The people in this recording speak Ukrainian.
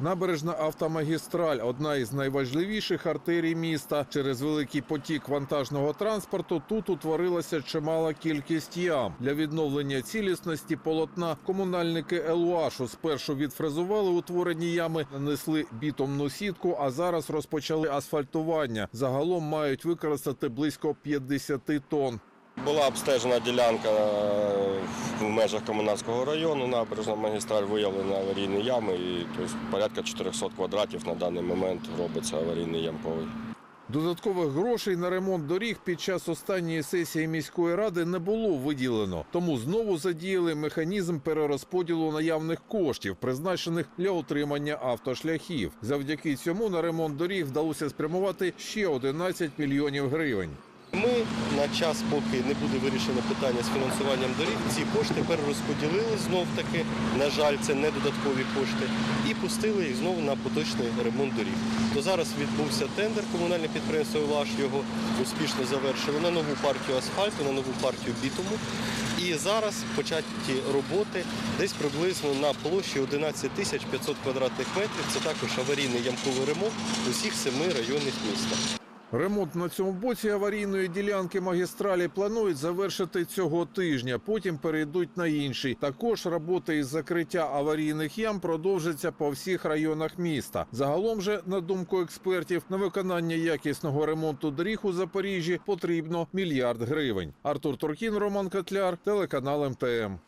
Набережна автомагістраль одна із найважливіших артерій міста. Через великий потік вантажного транспорту тут утворилася чимала кількість ям. Для відновлення цілісності полотна комунальники Елуашу спершу відфрезували утворені ями, нанесли бітумну сітку, а зараз розпочали асфальтування. Загалом мають використати близько 50 тонн. Була обстежена ділянка е, в межах Комунарського району, набережна магістраль, виявлені аварійні ями і тобто, порядка 400 квадратів на даний момент робиться аварійний ямковий. Додаткових грошей на ремонт доріг під час останньої сесії міської ради не було виділено, тому знову задіяли механізм перерозподілу наявних коштів, призначених для утримання автошляхів. Завдяки цьому на ремонт доріг вдалося спрямувати ще 11 мільйонів гривень. Ми на час, поки не буде вирішено питання з фінансуванням доріг, ці кошти перерозподілили знов таки. На жаль, це не додаткові кошти, і пустили їх знову на поточний ремонт доріг. То зараз відбувся тендер, комунальне підприємство «Влаш» його успішно завершило на нову партію асфальту, на нову партію бітуму. І зараз початі роботи десь приблизно на площі 11 тисяч 500 квадратних метрів. Це також аварійний ямковий ремонт усіх семи районних міста. Ремонт на цьому боці аварійної ділянки магістралі планують завершити цього тижня. Потім перейдуть на інший. Також роботи із закриття аварійних ям продовжаться по всіх районах міста. Загалом же, на думку експертів, на виконання якісного ремонту доріг у Запоріжжі потрібно мільярд гривень. Артур Туркін, Роман Котляр, телеканал МТМ.